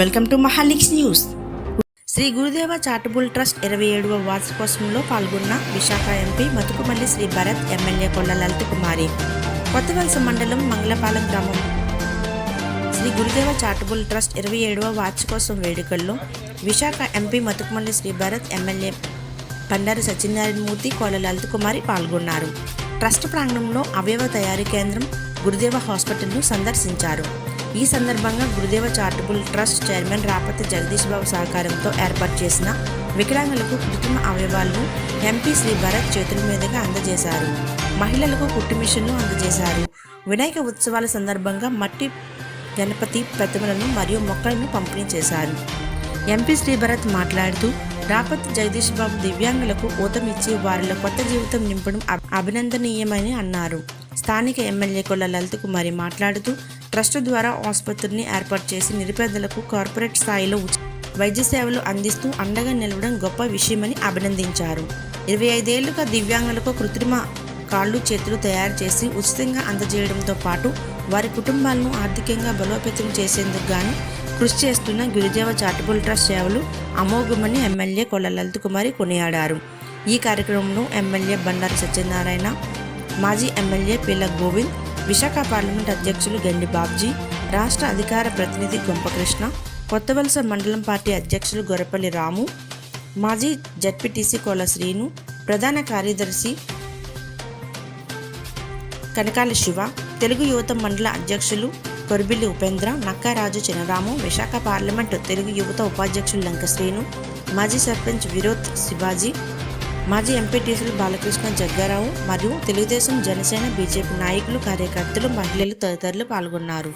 Welcome to Mahaliks news Shri Gurudeva charitable trust ఇరవై ఏడవ వార్షికోత్సవంలో పాల్గొన్న విశాఖ ఎంపీ మతుకుమల్లి శ్రీ భరత్ ఎమ్మెల్యే కొల్ల లలిత కుమారి కొత్తవలస మండలం మంగళపాలెం గ్రామం. శ్రీ గురుదేవ చారిటబుల్ ట్రస్ట్ ఇరవై ఏడవ వార్షికోత్సవం వేడుకల్లో విశాఖ ఎంపీ మతుకుమల్లి శ్రీ భరత్ ఎమ్మెల్యే బండారు సత్యనారాయణమూర్తి కోల లలిత కుమారి పాల్గొన్నారు. ట్రస్ట్ ప్రాంగణంలో అవయవ తయారీ కేంద్రం గురుదేవ హాస్పిటల్ను సందర్శించారు. ఈ సందర్భంగా Gurudeva charitable trust chairman Rapathi Jagadish Babu సహకారంతో ఏర్పాటు చేసిన వికలాంగులకు కృత్రిమ అవయవాలను ఎంపీ శ్రీ భరత్ చేతుల మీదుగా అందజేశారు. మహిళలకు కుట్టు మిషన్ను అందజేశారు. వినాయక ఉత్సవాల సందర్భంగా మట్టి గణపతి ప్రతిమలను మరియు మొక్కలను పంపిణీ చేశారు. ఎంపీ శ్రీ భరత్ మాట్లాడుతూ రాపత్ జగదీష్ బాబు దివ్యాంగులకు ఊతమిచ్చి వారిలో కొత్త జీవితం నింపడం అభినందనీయమని అన్నారు. స్థానిక ఎమ్మెల్యే కొల్ల లలిత్ కుమారి మాట్లాడుతూ ట్రస్ట్ ద్వారా ఆసుపత్రిని ఏర్పాటు చేసి నిరుపేదలకు కార్పొరేట్ స్థాయిలో వైద్య సేవలు అందిస్తూ అండగా నిలవడం గొప్ప విషయమని అభినందించారు. ఇరవై ఐదేళ్ళుగా దివ్యాంగులకు కృత్రిమ కాళ్ళు చేతులు తయారు చేసి ఉచితంగా అందజేయడంతో పాటు వారి కుటుంబాలను ఆర్థికంగా బలోపేతం చేసేందుకు గాను కృషి చేస్తున్న గురుదేవ చారిటబుల్ ట్రస్ట్ సేవలు అమోఘమని ఎమ్మెల్యే కొల్ల లలిత్ కుమారి కొనియాడారు. ఈ కార్యక్రమంలో ఎమ్మెల్యే బండారు సత్యనారాయణ మాజీ ఎమ్మెల్యే పిల్ల గోవింద్ విశాఖ పార్లమెంట్ అధ్యక్షులు గండి బాబ్జీ రాష్ట్ర అధికార ప్రతినిధి గొంపకృష్ణ కొత్తవలస మండలం పార్టీ అధ్యక్షులు గొరపల్లి రాము మాజీ జడ్పీటీసీ కోల శ్రీను ప్రధాన కార్యదర్శి కనకాల శివ తెలుగు యువత మండల అధ్యక్షులు కొరిబిల్లి ఉపేంద్ర నక్కారాజు చినరాము విశాఖ పార్లమెంటు తెలుగు యువత ఉపాధ్యక్షులు లంక శ్రీను మాజీ సర్పంచ్ విరోత్ శివాజీ మాజీ ఎంపీటీసీలు బాలకృష్ణ జగ్గారావు మరియు తెలుగుదేశం జనసేన బీజేపీ నాయకులు కార్యకర్తలు మహిళలు తదితరులు పాల్గొన్నారు.